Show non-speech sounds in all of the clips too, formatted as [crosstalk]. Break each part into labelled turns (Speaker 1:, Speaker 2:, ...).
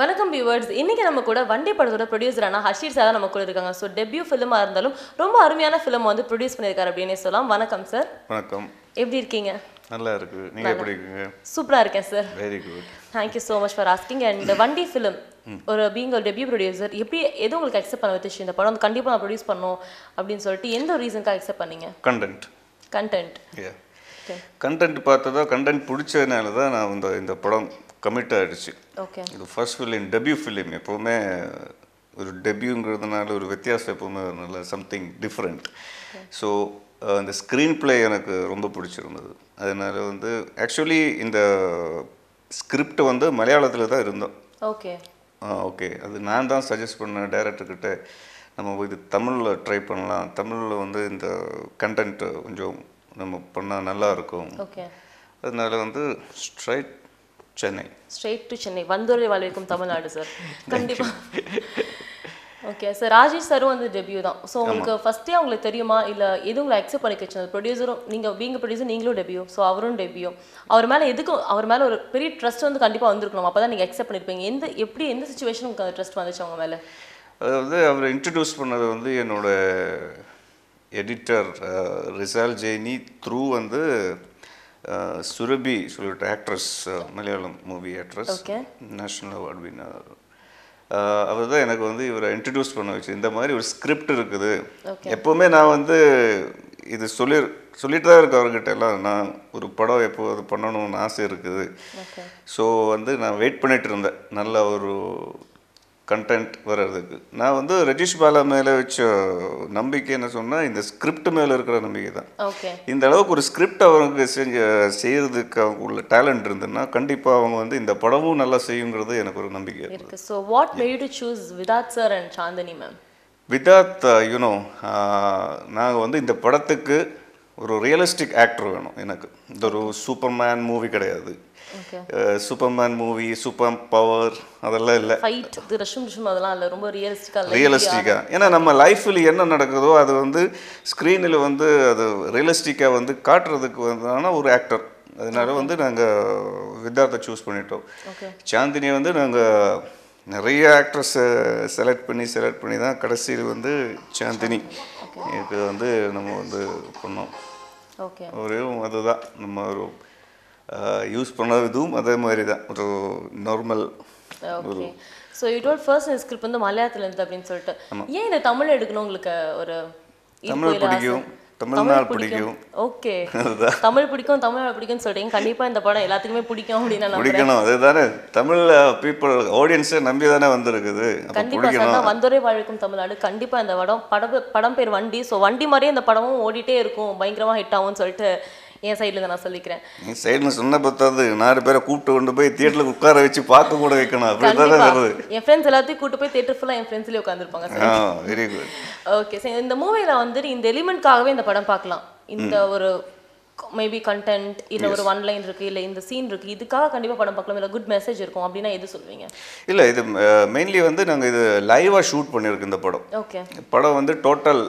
Speaker 1: வணக்கம் வியூவர்ஸ் இன்னைக்கு நம்ம கூட வண்டி படத்தோட ப்ரொடியூசரான ஹஷீர் சார் தான் நம்ம கூட இருக்காங்க. ஸோ டெபியூ ஃபிலிமாக இருந்தாலும் ரொம்ப அருமையான ஃபிலிம் வந்து ப்ரொடியூஸ் பண்ணியிருக்காரு அப்படின்னே சொல்லலாம். வணக்கம் சார்
Speaker 2: வணக்கம்.
Speaker 1: எப்படி இருக்கீங்க?
Speaker 2: நல்லா இருக்கு. நீங்க எப்படி இருக்கீங்க?
Speaker 1: சூப்பராக இருக்கேன் sir
Speaker 2: very good
Speaker 1: thank you so much for asking and Vandi film ஒரு பீங் ஒரு டெபியூ ப்ரொடியூசர் எப்படி எது உங்களுக்கு அக்செப்ட் பண்ண வச்சு இந்த படம் வந்து கண்டிப்பாக நான் ப்ரொடியூஸ் பண்ணணும் அப்படின்னு சொல்லிட்டு எந்த ஒரு ரீசனுக்காக அக்செப்ட் பண்ணீங்க?
Speaker 2: கண்டென்ட்
Speaker 1: கண்டென்ட்
Speaker 2: கண்டென்ட் பார்த்ததா கண்டென்ட் பிடிச்சதுனால தான் நான் இந்த இந்த படம் கமிட் ஆயிடுச்சு.
Speaker 1: ஓகே
Speaker 2: இது ஃபர்ஸ்ட் ஃபிலிம் டெபியூ ஃபிலிம் எப்போவுமே ஒரு டெபியூங்கிறதுனால ஒரு வித்தியாசம் எப்போவுமே நல்ல சம்திங் டிஃப்ரெண்ட் ஸோ அந்த ஸ்க்ரீன் ப்ளே எனக்கு ரொம்ப பிடிச்சிருந்தது. அதனால வந்து ஆக்சுவலி இந்த ஸ்கிரிப்ட் வந்து மலையாளத்தில் தான் இருந்தோம்.
Speaker 1: ஓகே
Speaker 2: ஓகே அது நான் தான் சஜஸ்ட் பண்ணேன் டைரக்டர்கிட்ட நம்ம இது தமிழில் ட்ரை பண்ணலாம். தமிழில் வந்து இந்த கண்டென்ட் கொஞ்சம் நம்ம பண்ணால் நல்லா இருக்கும்.
Speaker 1: ஓகே
Speaker 2: அதனால வந்து straight Chennai.
Speaker 1: Straight to Chennai. வந்தோரை வாழ்விக்கும் தமிழ்நாடு சார் கண்டிப்பா. ஓகே சார் ராஜேஷ் சாரும் வந்து டெபியூ தான். ஸோ உங்களுக்கு ஃபர்ஸ்டே உங்களுக்கு தெரியுமா? இல்லை எது உங்களை அக்செப்ட் பண்ணிக்கிச்சு ப்ரொடியூசரும் நீங்கள் பீங்க ப்ரொடியூசர் நீங்களும் டெபியூ ஸோ அவரும் டெபியூ அவர் மேலே எதுக்கும் அவர் மேலே ஒரு பெரிய ட்ரஸ்ட் வந்து கண்டிப்பாக வந்திருக்கணும். அப்போ தான் நீங்கள் அக்செப்ட் பண்ணியிருப்பீங்க எந்த எப்படி எந்த சுச்சுவேஷன் உங்களுக்கு அந்த ட்ரஸ்ட் வந்துச்சு அவங்க மேலே?
Speaker 2: அதாவது அவர் இன்ட்ரடியூஸ் பண்ணது வந்து என்னோட எடிட்டர் ரிசால் ஜெயினி த்ரூ வந்து சுரபி சொல்லிட்டு actress Malayalam movie actress. National award winner அவர் தான் எனக்கு வந்து இவரை இன்ட்ரடியூஸ் பண்ண வச்சு இந்த மாதிரி ஒரு ஸ்கிரிப்ட் இருக்குது. எப்போவுமே நான் வந்து இது சொல்லி சொல்லிட்டு தான் இருக்கேன் அவர்கிட்ட எல்லாம். நான் ஒரு படம் எப்போ அது பண்ணணும்னு ஆசை இருக்குது. ஸோ வந்து நான் வெயிட் பண்ணிட்டு இருந்தேன். நல்ல ஒரு கண்டென்ட் வர்றதுக்கு. நான் வந்து ரஜிஷ் பாலா மேலே வச்ச நம்பிக்கை என்ன சொன்னால் இந்த ஸ்கிரிப்ட் மேலே இருக்கிற நம்பிக்கை தான்.
Speaker 1: ஓகே.
Speaker 2: இந்த அளவுக்கு ஒரு ஸ்கிரிப்ட் அவங்க செஞ்ச செய்யறதுக்கு அவங்க உள்ள டேலண்ட் இருந்ததுன்னா கண்டிப்பாக அவங்க வந்து இந்த படமும் நல்லா செய்யுங்கிறது எனக்கு ஒரு நம்பிக்கை இருக்கு.
Speaker 1: இருக்கு so what made to choose Vidhaath sir and Chandini ma'am
Speaker 2: Vidhaath you know நாங்கள் வந்து இந்த படத்துக்கு ஒரு ரியலிஸ்டிக் ஆக்டர் வேணும் எனக்கு. இந்த ஒரு சூப்பர்மேன் மூவி கிடையாது. சூப்பர்மேன் மூவி சூப்பர் பவர் அதெல்லாம் இல்லை.
Speaker 1: ஃபைட் இது ரஷ்ம் ரிஷம் அதெல்லாம் இல்லை. ரொம்ப ரியலிஸ்டிக்காக
Speaker 2: ரியலிஸ்டிக்காக ஏன்னா நம்ம லைஃப்பில் என்ன நடக்குதோ அது வந்து ஸ்க்ரீனில் வந்து அது ரியலிஸ்டிக்காக வந்து காட்டுறதுக்கு வந்தான ஒரு ஆக்டர் அதனால வந்து நாங்கள் வித்தார்த்தை சூஸ் பண்ணிட்டோம். சாந்தினியை வந்து நாங்கள் நிறைய ஆக்ட்ரஸை செலக்ட் பண்ணி செலக்ட் பண்ணி தான் கடைசியில் வந்து சாந்தினி. இதுக்கு வந்து நம்ம வந்து பண்ணோம்.
Speaker 1: ஓகே
Speaker 2: ஒரே அதுதான். நம்ம ஒரு யூஸ் பண்ண இதுவும் அதே மாதிரி தான் ஒரு normal
Speaker 1: okay so you told first script வந்து மலையாளத்துல இருந்து அப்படின்னு சொல்லிட்டு. ஏன் இந்த தமிழ் எடுக்கணும் உங்களுக்கு ஒரு
Speaker 2: தமிழ்? பிடிக்கும். தமிழ்நாடு பிடிக்கும்.
Speaker 1: ஓகே [laughs] தமிழ் பிடிக்கும் தமிழ் பிடிக்கும்னு சொல்றீங்க. கண்டிப்பா இந்த படம் எல்லாத்துக்குமே பிடிக்கும் அப்படின்னு
Speaker 2: பிடிக்கணும். அதுதானே. தமிழ் பீப்புள் ஆடியன்ஸை நம்பி தானே வந்திருக்குது.
Speaker 1: கண்டிப்பா வந்தோரே வாழ்க்கும் தமிழ்நாடு. கண்டிப்பா இந்த படம் படம் படம் பேர் வண்டி. ஸோ வண்டி மாதிரியே இந்த படமும் ஓடிட்டே இருக்கும். பயங்கரமா ஹிட் ஆகும்னு சொல்லிட்டு என் சைடுல நான் சொல்லிக்கிறேன்.
Speaker 2: நீ சைடுன்னு சொன்ன பத்தாது. நாலு பேரை கூப்பிட்டு கொண்டு போய் தியேட்டரில் உட்கார வச்சு பார்க்க கூட வைக்கணும். அப்படி தானே
Speaker 1: கண்டிப்பா
Speaker 2: வருது
Speaker 1: என் ஃப்ரெண்ட்ஸ் எல்லாத்தையும் கூட்டு போய் தேட்டர் ஃபுல்லா என் ஃப்ரெண்ட்ஸ்லயே உட்காந்துருப்பாங்க
Speaker 2: வெரி குட்
Speaker 1: ஓகே சரி இந்த மூவில வந்துட்டு இந்த எலிமெண்ட்காகவே இந்த படம் பார்க்கலாம். இந்த ஒரு மேபி கண்டென்ட் இல்ல ஒரு ஒன் லைன் இருக்கு இல்ல இந்த சீன் இருக்கு இதுக்காக கண்டிப்பா படம் பார்க்கலாம் இல்ல குட் மெசேஜ் இருக்கும் அப்படின்னா எது சொல்லுவீங்க?
Speaker 2: இல்லை இது மெயின்லி வந்து நாங்கள் இது லைவாக ஷூட் பண்ணியிருக்கு இந்த படம்.
Speaker 1: ஓகே
Speaker 2: படம் வந்து டோட்டல்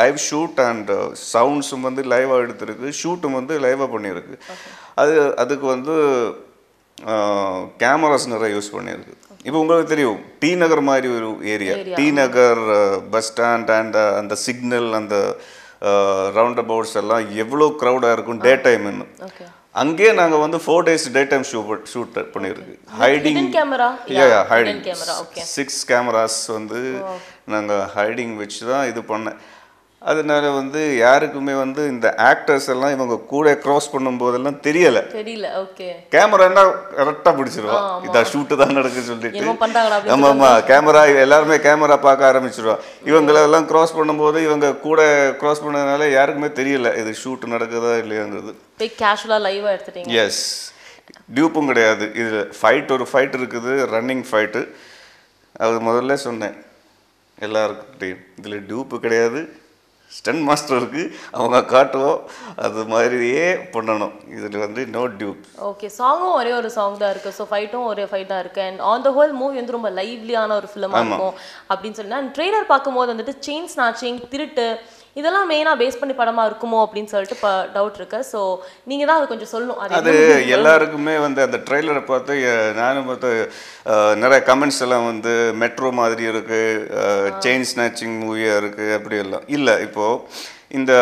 Speaker 2: லைவ் ஷூட் அண்ட் சவுண்ட்ஸும் வந்து லைவாக எடுத்திருக்கு ஷூட்டும் வந்து லைவாக பண்ணியிருக்கு அது அதுக்கு வந்து கேமராஸ் நிறைய யூஸ் பண்ணியிருக்கு இப்போ உங்களுக்கு தெரியும் டி நகர் மாதிரி ஒரு area T Nagar bus stand and அந்த சிக்னல் அந்த ரவுண்ட் அபவுட்ஸ் எல்லாம் எவ்வளோ க்ரௌடாக இருக்கும் டே டைம்னு அங்கேயே நாங்கள் வந்து four days day time shoot shoot பண்ணியிருக்கு. Hiding? Yeah
Speaker 1: Yeah,
Speaker 2: hiding. Six cameras வந்து நாங்கள் ஹைடிங் வச்சு தான் இது பண்ணேன் அதனால வந்து யாருக்குமே வந்து இந்த ஆக்டர்ஸ் எல்லாம் இவங்க கூட க்ராஸ் பண்ணும்போதெல்லாம் தெரியலை.
Speaker 1: தெரியல ஓகே
Speaker 2: கேமரான்னா கரெக்டாக பிடிச்சிருவான் இதா ஷூட்டு தான் நடக்குன்னு சொல்லிட்டு. ஆமாம் ஆமாம் கேமரா எல்லாருமே கேமரா பார்க்க ஆரம்பிச்சிருவா. இவங்களெல்லாம் க்ராஸ் பண்ணும்போது இவங்க கூட க்ராஸ் பண்ணதுனால யாருக்குமே தெரியல இது ஷூட் நடக்குதா இல்லையாங்கிறது.
Speaker 1: போய் கேஷுவலா லைவா எடுத்துட்டீங்க.
Speaker 2: எஸ் டியூப்பும் கிடையாது. இது ஃபைட் ஒரு ஃபைட் இருக்குது ரன்னிங் ஃபைட்டு அது முதல்ல சொன்னேன். எல்லாருக்கிட்டையும். இதில் டியூப்பு கிடையாது. ஸ்டன் மாஸ்டர் இருக்கு. அவங்க காட்டுவோம் அது மாதிரியே பண்ணணும். இதில் வந்து நோ டியூப்
Speaker 1: ஓகே சாங்கும் ஒரே ஒரு சாங் தான் இருக்கு. ஸோ ஃபைட்டும் ஒரே ஃபைட் தான் இருக்கு. And on the whole movie வந்து ரொம்ப லைவ்லியான ஒரு ஃபிலிமாக இருக்கும். அப்படின்னு சொல்லி நான் ட்ரெய்லர் பார்க்கும்போது வந்துட்டு செயின் ஸ்நாச்சிங் திருட்டு இதெல்லாம் மெயினா பேஸ் பண்ணி படமா இருக்குமோ அப்படின்னு சொல்லிட்டு இப்போ டவுட் இருக்கு. ஸோ நீங்க தான் அது கொஞ்சம் சொல்லணும். அது
Speaker 2: எல்லாருக்குமே வந்து அந்த ட்ரெய்லரை பார்த்து நானும் பார்த்து நிறைய கமெண்ட்ஸ் எல்லாம் வந்து மெட்ரோ மாதிரி இருக்கு செயின் ஸ்நாச்சிங் மூவியாக இருக்கு அப்படி எல்லாம். இல்லை இப்போ இந்த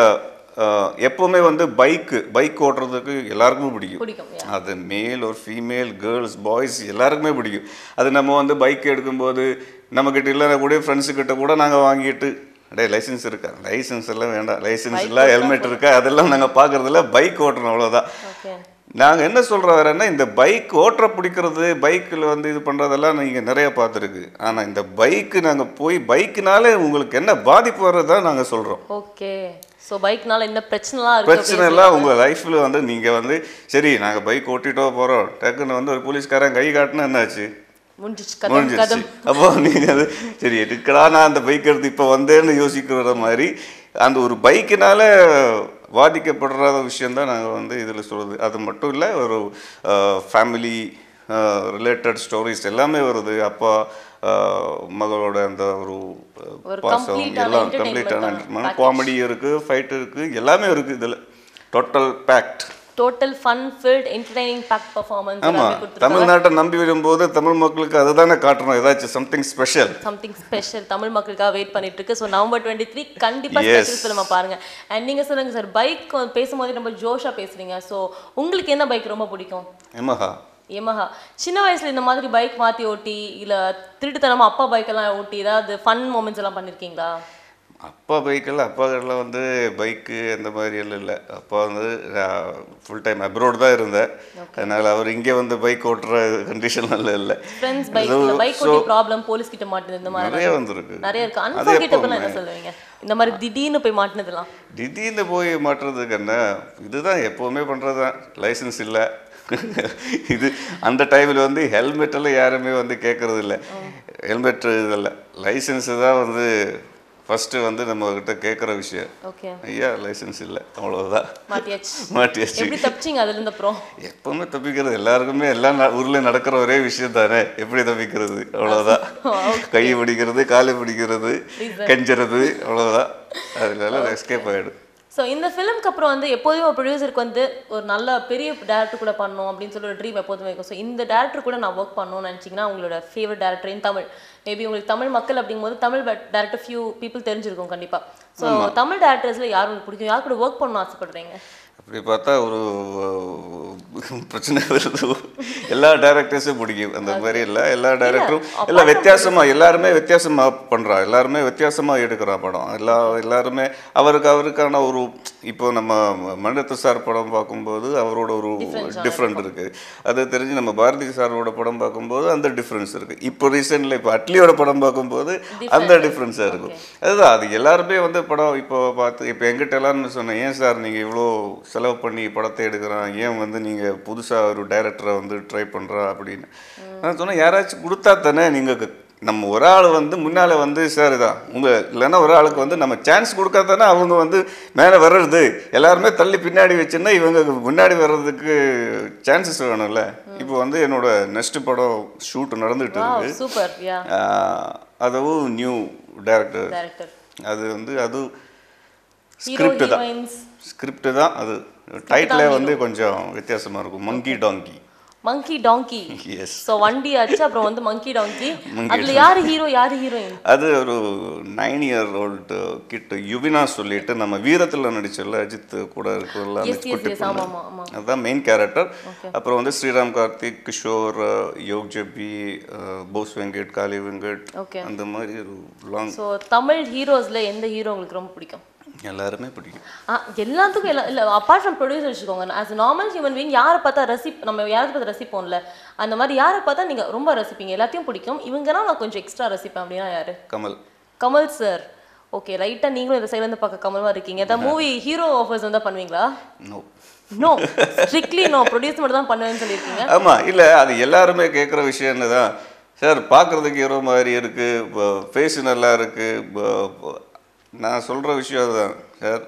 Speaker 2: எப்பவுமே வந்து பைக்கு பைக் ஓட்டுறதுக்கு எல்லாருக்குமே பிடிக்கும். அது மேல் ஒரு ஃபீமேல் கேர்ள்ஸ் பாய்ஸ் எல்லாருக்குமே பிடிக்கும். அது நம்ம வந்து பைக் எடுக்கும்போது நம்மக்கிட்ட இல்லைன்னா கூட ஃப்ரெண்ட்ஸு கிட்ட கூட நாங்கள் வாங்கிட்டு டே லைசன்ஸ் இருக்கா? லைசன்ஸ் எல்லாம் வேண்டாம். லைசன்ஸ் இல்லை ஹெல்மெட் இருக்கா? அதெல்லாம் நாங்கள் பார்க்குறதில்ல பைக் ஓட்டுறோம் அவ்வளோதான் நாங்கள் என்ன சொல்கிறோம் வேறன்னா இந்த பைக் ஓட்டுற பிடிக்கிறது பைக்கில் வந்து இது பண்ணுறதெல்லாம் நீங்கள் நிறைய பார்த்துருக்கு. ஆனால் இந்த பைக்கு நாங்கள் போய் பைக்குனாலே உங்களுக்கு என்ன பாதிப்பு வர்றதான் நாங்கள் சொல்கிறோம்
Speaker 1: ஓகே ஸோ பைக்னால என்ன பிரச்சனைலாம்
Speaker 2: பிரச்சனை எல்லாம் உங்கள் லைஃப்பில் வந்து நீங்கள் வந்து சரி நாங்கள் பைக் ஓட்டிட்டோ போகிறோம் டக்குன்னு வந்து ஒரு போலீஸ்காரன் கை காட்டினா என்னாச்சு?
Speaker 1: முடிஞ்சிச்சு
Speaker 2: அப்போ நீங்கள் அது சரி எதுக்குடா நான் அந்த பைக் எடுத்து இப்போ வந்தேன்னு யோசிக்கிற மாதிரி அந்த ஒரு பைக்கினால பாதிக்கப்படுற விஷயந்தான் நாங்கள் வந்து இதில் சொல்கிறது அது மட்டும் இல்லை ஒரு ஃபேமிலி ரிலேட்டட் ஸ்டோரிஸ் எல்லாமே வருது. அப்பா மகளோட அந்த ஒரு பாசம் எல்லாம் கம்ப்ளீட்டான. காமெடி இருக்குது ஃபைட் இருக்குது எல்லாமே இருக்குது இதில். Total packed
Speaker 1: total fun filled entertaining pack performance
Speaker 2: ஆமாம் தமிழ்நாட்டை நம்பி வரும்போது தமிழ் மக்களுக்கு அதுதானே காட்டணும். ஏதாச்சும் something special
Speaker 1: something special Tamil மக்களுக்காக வெயிட் பண்ணிட்டு இருக்கு ஸோ நவம்பர் டுவெண்ட்டி த்ரீ கண்டிப்பா
Speaker 2: Yes.
Speaker 1: ஸ்பெஷல் ஃபிலிமை பாருங்க. அண்ட் நீங்க சொல்லுங்க சார் பைக் பேசும்போது ரொம்ப ஜோஷா பேசுறீங்க. ஸோ உங்களுக்கு என்ன பைக் ரொம்ப பிடிக்கும்?
Speaker 2: எமஹா
Speaker 1: எமஹா சின்ன வயசுல இந்த மாதிரி பைக் மாத்தி ஓட்டி இல்ல திருட்டுத்தனமா அப்பா பைக் எல்லாம் ஓட்டி ஏதாவது ஃபன் மூமெண்ட்ஸ் எல்லாம் பண்ணிருக்கீங்களா?
Speaker 2: அப்பா பைக்கில் அப்பா கடையில் வந்து பைக்கு அந்த மாதிரி எல்லாம் இல்லை. அப்பா வந்து ஃபுல் டைம் அப்ரோட் தான் இருந்தேன். அதனால் அவர் இங்கே வந்து பைக் ஓட்டுற கண்டிஷன்ல இல்லை.
Speaker 1: பைக் ஓட்டி ப்ராப்ளம் போலீஸ் கிட்ட மாதிரி
Speaker 2: நிறைய வந்திருக்கு.
Speaker 1: நிறைய இருக்கு. அன்ஃபர்கெட்டபிள் என்ன. சொல்லுவீங்க? இந்த மாதிரி திடீர்னு போய் மாட்டினதுலாம்
Speaker 2: திடீர்னு போய் மாட்டுறதுக்கு என்ன இதுதான் எப்போவுமே பண்ணுறது தான் லைசன்ஸ் இல்லை. இது அந்த டைமில் வந்து ஹெல்மெட் எல்லாம் யாருமே வந்து கேட்கறது இல்லை ஹெல்மெட் இதல்ல லைசன்ஸு தான் வந்து ஃபஸ்ட்டு வந்து நம்ம கிட்ட கேட்குற விஷயம்.
Speaker 1: ஓகே
Speaker 2: ஐயா லைசன்ஸ் இல்லை. அவ்வளோதான்
Speaker 1: மாட்டியாச்சு. எப்படி தப்பிச்சிங்க அதுல இருந்து அப்புறம்?
Speaker 2: எப்பவுமே தப்பிக்கிறது. எல்லாருக்குமே எல்லா ஊர்ல நடக்கிற ஒரே விஷயம் தானே. எப்படி தப்பிக்கிறது? அவ்வளவுதான். கை பிடிக்கிறது காலை பிடிக்கிறது கெஞ்சுறது அவ்வளவுதான். அதுல எஸ்கேப் ஆயிடும்.
Speaker 1: ஸோ இந்த ஃபிலிம்க்கு அப்புறம் வந்து எப்போதுமே ப்ரொடியூசருக்கு வந்து ஒரு நல்ல பெரிய டேரக்டர் கூட பண்ணணும் அப்படின்னு சொல்லி ஒரு ட்ரீம் எப்போதுமே இருக்கும். ஸோ இந்த டேரக்டர் கூட நான் ஒர்க் பண்ணணும்னு நினச்சிங்கன்னா உங்களோட favourite director in Tamil. Maybe உங்களுக்கு தமிழ் மக்கள் அப்படிங்கும்போது தமிழ் டேரக்டர் ஃபியூ பீப்புள் தெரிஞ்சிருக்கும் கண்டிப்பா. ஸோ தமிழ் டேரக்டர்ஸில் யார் உங்களுக்கு பிடிக்கும்? யார் கூட ஒர்க் பண்ணணும்னு ஆசைப்படுறீங்க?
Speaker 2: அப்படி பார்த்தா ஒரு பிரச்சனை வருது. எல்லா டேரக்டர்ஸும் பிடிக்கும். அந்த மாதிரி இல்லை. எல்லா டேரக்டரும் எல்லாம் வித்தியாசமா எல்லாருமே வித்தியாசமா பண்றா. எல்லாருமே வித்தியாசமா எடுக்கிறா படம். எல்லா எல்லாருமே அவருக்கு அவருக்கான ஒரு இப்போ நம்ம மண்டத்து சார் படம் பார்க்கும்போது அவரோட ஒரு டிஃப்ரெண்ட் இருக்கு. அது தெரிஞ்சு நம்ம பாரதி சாரோட படம் பார்க்கும்போது அந்த டிஃப்ரென்ஸ் இருக்கு. இப்போ ரீசெண்டில் இப்போ அட்லியோட படம் பார்க்கும்போது அந்த டிஃப்ரென்ஸாக இருக்கும். அதுதான் அது எல்லாருமே வந்து படம் இப்போ பார்த்து இப்போ எங்கிட்ட எல்லாருமே சொன்னேன் ஏன் சார் நீங்கள் இவ்வளோ செலவு பண்ணி படத்தை எடுக்கிறான்? ஏன் வந்து நீங்கள் புதுசாக ஒரு டைரக்டரை வந்து ட்ரை பண்ணுறா அப்படின்னு. நான் சொன்னேன் யாராச்சும் கொடுத்தா தானே நீங்கள் நம்ம ஒரு ஆள் வந்து முன்னால் வந்து சார் இதான் உங்கள் இல்லைன்னா ஒரு ஆளுக்கு வந்து நம்ம சான்ஸ் கொடுத்தா தானே அவங்க வந்து மேலே வர்றது? எல்லாருமே தள்ளி பின்னாடி வச்சுன்னா இவங்க முன்னாடி வர்றதுக்கு சான்சஸ் வேணும்ல. இப்போ வந்து என்னோட நெக்ஸ்ட் படம் ஷூட் நடந்துகிட்டு இருக்கு அதுவும் நியூ டைரக்டர் அது வந்து அது ஸ்கிரிப்ட் தான். ஸ்கிரிப்ட் தான் அது டைட்டில் வந்து கொஞ்சம் வித்தியாசமா இருக்கும். மங்கி டாங்கி
Speaker 1: மங்கி டாங்கி
Speaker 2: எஸ்
Speaker 1: ஸோ வண்டி ஆச்சு அப்புறம் வந்து மங்கி டாங்கி அதுல யாரு ஹீரோ யாரு ஹீரோயின்
Speaker 2: அது ஒரு நைன் இயர் ஓல்டு கிட்ட யுவினா சொல்லிட்டு நம்ம வீரத்தில் நடிச்சல அஜித் கூட
Speaker 1: ஆமா.
Speaker 2: அதுதான் மெயின் கேரக்டர் அப்புறம் வந்து ஸ்ரீராம் கார்த்திக் கிஷோர் யோக் ஜெபி போஸ் வெங்கட் காளி வெங்கட். அந்த மாதிரி ஒரு லாங்
Speaker 1: ஸோ தமிழ் ஹீரோஸ்ல எந்த ஹீரோ உங்களுக்கு ரொம்ப பிடிக்கும்?
Speaker 2: எல்லாருமே பிடிக்கும்.
Speaker 1: ஆ எல்லாத்துக்கும் எல்லா இல்லை அப்பார்ட் ஃப்ரம் ப்ரொடியூசர் வச்சுக்கோங்க ஆஸ் நார்மல் ஹியூமன் பீங் யாரை பார்த்தா ரசி நம்ம யாரை பார்த்து ரசிப்போம்ல அந்த மாதிரி யாரை பார்த்தா நீங்க ரொம்ப ரசிப்பீங்க எல்லாத்தையும் பிடிக்கும். இவங்கன்னா நான் கொஞ்சம் எக்ஸ்ட்ரா ரசிப்பேன் அப்படின்னா யாரு?
Speaker 2: கமல்.
Speaker 1: கமல் சார் ஓகே ரைட்டா நீங்களும் இந்த சைட்ல இருந்து பார்க்க கமல்வா இருக்கீங்க. ஏதாவது மூவி ஹீரோ ஆஃபர்ஸ் வந்தா பண்ணுவீங்களா?
Speaker 2: No
Speaker 1: no strictly no produce மட்டும் தான் பண்ணுவேன்னு சொல்லியிருக்கீங்க.
Speaker 2: ஆமா இல்ல அது எல்லாருமே கேட்குற விஷயம் என்னதான் சார் பார்க்குறதுக்கு ஹீரோ மாதிரி இருக்கு ஃபேஸ் நல்லா இருக்கு ப- ப- நான் சொல்ற விஷயம் அதுதான் சார்.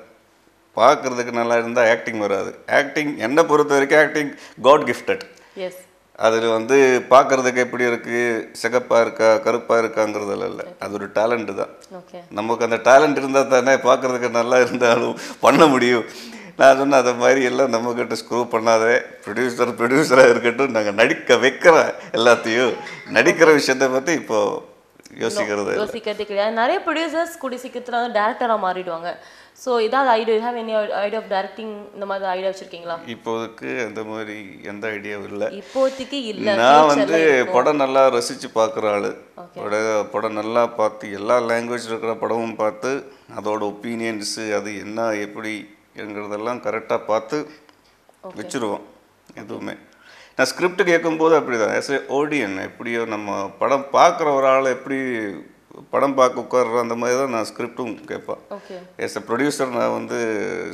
Speaker 2: பார்க்குறதுக்கு நல்லா இருந்தால் ஆக்டிங் வராது. ஆக்டிங் என்னை பொறுத்த வரைக்கும் ஆக்டிங் காட் கிஃப்டட்
Speaker 1: எஸ்
Speaker 2: அதில் வந்து பார்க்குறதுக்கு எப்படி இருக்குது சிகப்பாக இருக்கா? கருப்பாக இருக்காங்கிறதுல இல்லை. அது ஒரு டேலண்ட்டு தான். நமக்கு அந்த டேலண்ட் இருந்தால் தானே பார்க்குறதுக்கு நல்லா இருந்தாலும் பண்ண முடியும். நான் சொன்னேன் அதை மாதிரி எல்லாம் நம்மக்கிட்ட ஸ்க்ரூ பண்ணாதே. ப்ரொடியூசர் ப்ரொடியூசராக இருக்கட்டும். நாங்கள் நடிக்க வைக்கிறேன் எல்லாத்தையும் நடிக்கிற விஷயத்தை பற்றி இப்போ யோசிக்கிறது.
Speaker 1: யோசிக்கிறதே கிடையாது. நிறைய ப்ரொடியூசர்ஸ் கூடிய சீக்கிரத்தில் வந்து டேரக்டராக மாறிடுவாங்க. ஸோ இதாவது idea have any idea of directing இந்த மாதிரி ஐடியா வச்சிருக்கீங்களா?
Speaker 2: இப்போதைக்கு அந்த மாதிரி எந்த ஐடியாவும் இல்லை.
Speaker 1: இப்போதைக்கு இல்ல.
Speaker 2: நான் வந்து படம் நல்லா ரசித்து பார்க்குற ஆள். படம் நல்லா பார்த்து எல்லா லாங்குவேஜ் இருக்கிற படமும் பார்த்து அதோட ஒப்பீனியன்ஸு அது என்ன எப்படிங்கிறதெல்லாம் கரெக்டாக பார்த்து வச்சுருவோம். எதுவுமே. நான் ஸ்கிரிப்ட் கேட்கும்போது அப்படி தான் ஆஸ் ஏ ஓடியன் எப்படியோ நம்ம படம் பார்க்குற ஒரு ஆள் எப்படி படம் பார்க்க உட்கார்ற அந்த மாதிரி தான் நான் ஸ்கிரிப்டும் கேட்பேன். எஸ் எ ப்ரொடியூசர் நான் வந்து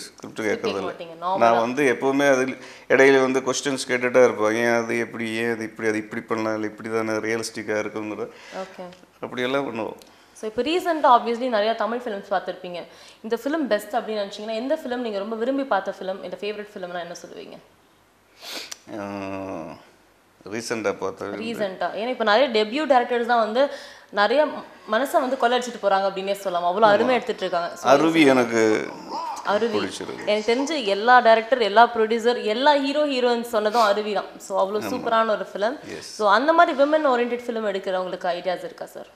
Speaker 2: ஸ்கிரிப்ட் கேட்கறதில்ல.
Speaker 1: மாட்டீங்க
Speaker 2: நான் வந்து எப்போவுமே அதில் இடையில வந்து கொஸ்டின்ஸ் கேட்டுகிட்டே இருப்பேன். ஏன் அது எப்படி ஏன் அது இப்படி அது இப்படி பண்ணலாம் இல்லை இப்படி தானே ரியலிஸ்டிக்காக இருக்குங்கிற
Speaker 1: ஓகே
Speaker 2: அப்படியெல்லாம் பண்ணுவோம்.
Speaker 1: ஸோ இப்போ ரீசெண்டாக ஆப்வியஸ்லி நிறைய தமிழ் ஃபிலிம்ஸ் பார்த்துருப்பீங்க. இந்த ஃபிலிம் பெஸ்ட் அப்படின்னு நினச்சிங்கன்னா எந்த ஃபிலிம் நீங்கள் ரொம்ப விரும்பி பார்த்த ஃபிலிம் இந்த ஃபேவரட் ஃபிலிம்னா என்ன சொல்லுவீங்க?
Speaker 2: ரீசெண்டாக பார்த்தது
Speaker 1: ரீசெண்டாக ஏன்னா இப்போ நிறைய டெபியூ டேரக்டர்ஸ் தான் வந்து நிறைய மனசை வந்து கொள்ளடிச்சிட்டு போகிறாங்க அப்படின்னே சொல்லலாம். அவ்வளோ அருமை எடுத்துட்டு இருக்காங்க.
Speaker 2: அருவி எனக்கு
Speaker 1: அருவி. எனக்கு தெரிஞ்சு எல்லா டேரக்டர் எல்லா ப்ரொடியூசர் எல்லா ஹீரோ ஹீரோயின்ஸ் சொன்னதும் அருவி தான். ஸோ அவ்வளோ சூப்பரான ஒரு ஃபிலிம் ஸோ அந்த மாதிரி விமன் ஓரியன்ட் ஃபிலிம் எடுக்கிறவங்களுக்கு ஐடியாஸ் இருக்கா சார்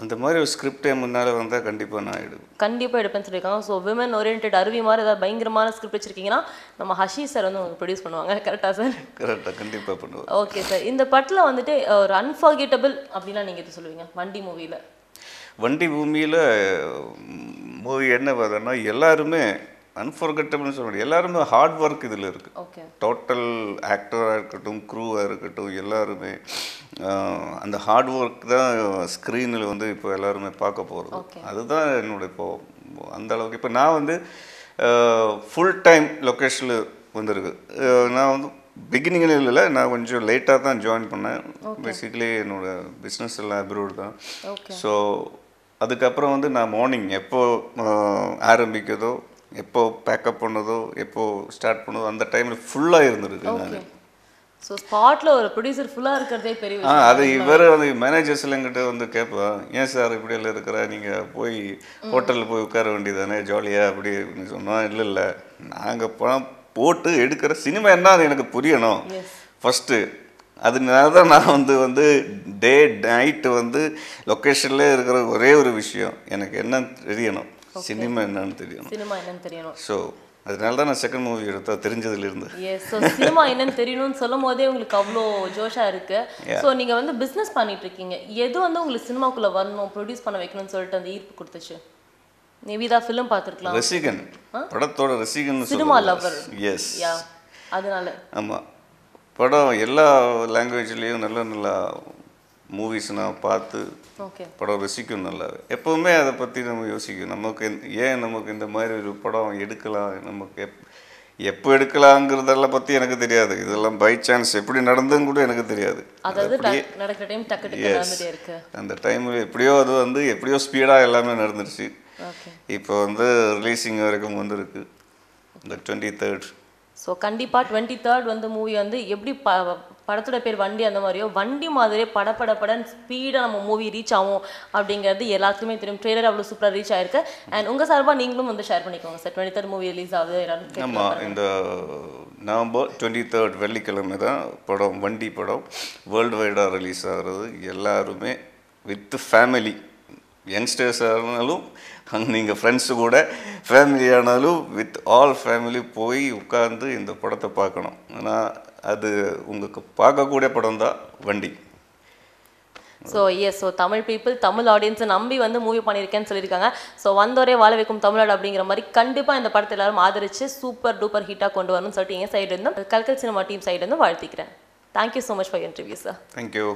Speaker 2: அந்த மாதிரி ஒரு ஸ்கிரிப்டே முன்னால் வந்தால் கண்டிப்பாக நான் எடுப்பேன்.
Speaker 1: கண்டிப்பாக எடுப்பேன்னு சொல்லியிருக்காங்க. ஸோ விமன் ஓரியன்ட் அருவி மாதிரி ஏதாவது பயங்கரமான ஸ்கிரிப்ட் வச்சிருக்கீங்கன்னா நம்ம ஹஷி சார் வந்து உங்களுக்கு ப்ரொடியூஸ் பண்ணுவாங்க. கரெக்டாக சார்
Speaker 2: கரெக்டாக கண்டிப்பாக பண்ணுவேன்
Speaker 1: ஓகே சார் இந்த படத்தில் வந்துட்டு ஒரு அன்ஃபர்கெட்டபிள் அப்படின்னா நீங்கள் எது சொல்லுவீங்க? வண்டி மூவியில்
Speaker 2: வண்டி பூமியில் மூவி என்ன பார்த்தோன்னா எல்லாருமே அன்ஃபர்கட்டபிள்னு சொல்ல முடியாது. எல்லாருமே ஹார்ட் ஒர்க் இதில் இருக்குது
Speaker 1: ஓகே
Speaker 2: டோட்டல் ஆக்டராக இருக்கட்டும் க்ரூவாக இருக்கட்டும் எல்லாருமே அந்த ஹார்ட் ஒர்க் தான் ஸ்க்ரீனில் வந்து இப்போ எல்லாருமே பார்க்க போகிறது. அதுதான் என்னோட இப்போ அந்த அளவுக்கு. இப்போ நான் வந்து ஃபுல் டைம் லொக்கேஷனில் வந்திருக்கு. நான் வந்து பிகினிங்கில் இல்லை நான் கொஞ்சம் லேட்டாக தான் ஜாயின் பண்ணேன். பேசிக்கலி என்னோட பிஸ்னஸ் எல்லாம் அப்ரோட் தான். ஸோ அதுக்கப்புறம் வந்து நான் மார்னிங் எப்போ ஆஹ், ஆரம்பிக்குதோ எப்போ பேக்கப் பண்ணதோ எப்போ ஸ்டார்ட் பண்ணதோ அந்த டைமில் ஃபுல்லாக இருந்திருக்கு நான்.
Speaker 1: ஸோ ஸ்பாட்டில் ஒரு ப்ரொடியூசர் ஃபுல்லாக இருக்கிறதே பெரிய
Speaker 2: ஆ அது இவர் வந்து மேனேஜர்ஸ் எங்கிட்ட வந்து கேட்பேன் ஏன் சார் இப்படி எல்லாம் இருக்கிற? நீங்கள் போய் ஹோட்டலில் போய் உட்கார வேண்டியதானே? ஜாலியாக அப்படி அப்படின்னு சொன்னோம் இல்லை இல்லை. நாங்கள் பணம் போட்டு எடுக்கிற சினிமா என்னன்னு எனக்கு புரியணும். ஃபஸ்ட்டு அதனால தான் நான் வந்து வந்து டே நைட்டு வந்து லொக்கேஷன்லேயே இருக்கிற ஒரே ஒரு விஷயம். எனக்கு என்ன தெரியணும். சினிமா என்னன்னு தெரியணும்.
Speaker 1: சினிமா என்னன்னு தெரியணும்.
Speaker 2: ஸோ அதனால தான் நான் செகண்ட் மூவி எடுத்தா தெரிஞ்சதுலேருந்து.
Speaker 1: எஸ் ஸோ சினிமா என்னன்னு தெரியணும்னு சொல்லும் போதே உங்களுக்கு அவ்வளோ ஜோஷா இருக்கு. ஸோ நீங்க வந்து பிஸ்னஸ் பண்ணிட்டு இருக்கீங்க எது வந்து உங்களுக்கு சினிமாக்குள்ள வரணும் ப்ரொடியூஸ் பண்ண வைக்கணும்னு சொல்லிட்டு அந்த ஈர்ப்பு கொடுத்துச்சு? நிவிதா ஃபிலிம் பார்த்துருக்கலாம்.
Speaker 2: ரசிகன். படத்தோட ரசிகன்
Speaker 1: சினிமா லவர்
Speaker 2: எஸ்
Speaker 1: யா அதனால.
Speaker 2: ஆமாம் படம் எல்லா லாங்குவேஜ்லேயும் நல்ல நல்ல மூவிஸ் நான் பார்த்து படம் ரசிக்கும் நல்லா எப்போவுமே அதை பற்றி நம்ம யோசிக்கும் நமக்கு ஏன் நமக்கு இந்த மாதிரி ஒரு படம் எடுக்கலாம்? நமக்கு எப் எப்போ எடுக்கலாங்கிறதெல்லாம் பற்றி எனக்கு தெரியாது. இதெல்லாம் பை சான்ஸ் எப்படி நடந்துன்னு கூட எனக்கு தெரியாது. அந்த டைமில் எப்படியோ அது வந்து எப்படியோ ஸ்பீடாக எல்லாமே நடந்துருச்சு. இப்போ வந்து ரிலீஸிங் வரைக்கும் வந்திருக்கு. இந்த டுவெண்ட்டி தேர்ட்
Speaker 1: ஸோ கண்டிப்பா டுவெண்ட்டி தேர்ட் வந்து மூவி வந்து எப்படி ப படத்தோட பேர் வண்டி அந்த மாதிரியோ வண்டி மாதிரியே படபட படன்னு ஸ்பீடாக நம்ம மூவி ரீச் ஆகும் அப்படிங்கிறது எல்லாத்துக்குமே தெரியும். ட்ரெய்லர் அவ்வளோ சூப்பராக ரீச் ஆயிருக்கு. அண்ட் உங்க சார்பா நீங்களும் வந்து ஷேர் பண்ணிக்கோங்க sir twenty third movie release ஆகுது.
Speaker 2: ஆமாம் இந்த நவம்பர் டுவெண்ட்டி தேர்ட் வெள்ளிக்கிழமை தான் படம் வண்டி படம் வேர்ல்டு வைடாக ரிலீஸ் ஆகிறது. எல்லாருமே வித் ஃபேமிலி யங்ஸ்டர்ஸ் ஆனாலும் நீங்கள் ஃப்ரெண்ட்ஸு கூட ஃபேமிலி ஆனாலும் வித் ஆல் ஃபேமிலி போய் உட்கார்ந்து இந்த படத்தை பார்க்கணும். ஆனால் அது உங்களுக்கு பார்க்கக்கூடிய படம் தான் வண்டி.
Speaker 1: So yes so Tamil people Tamil ஆடியன்ஸை நம்பி வந்து மூவி பண்ணியிருக்கேன்னு சொல்லியிருக்காங்க. ஸோ வந்தோரே வாழ வைக்கும் தமிழ்நாடு அப்படிங்கிற மாதிரி கண்டிப்பாக இந்த படத்தை எல்லாரும் ஆதரிச்சு சூப்பர் டூப்பர் ஹிட்டாக கொண்டு வரணும்னு சொல்லிட்டு என் சைடு இருந்தும் கல்கல் சினிமா டீம் சைடு இருந்தும் வாழ்த்திக்கிறேன். Thank you so much for interview sir
Speaker 2: thank you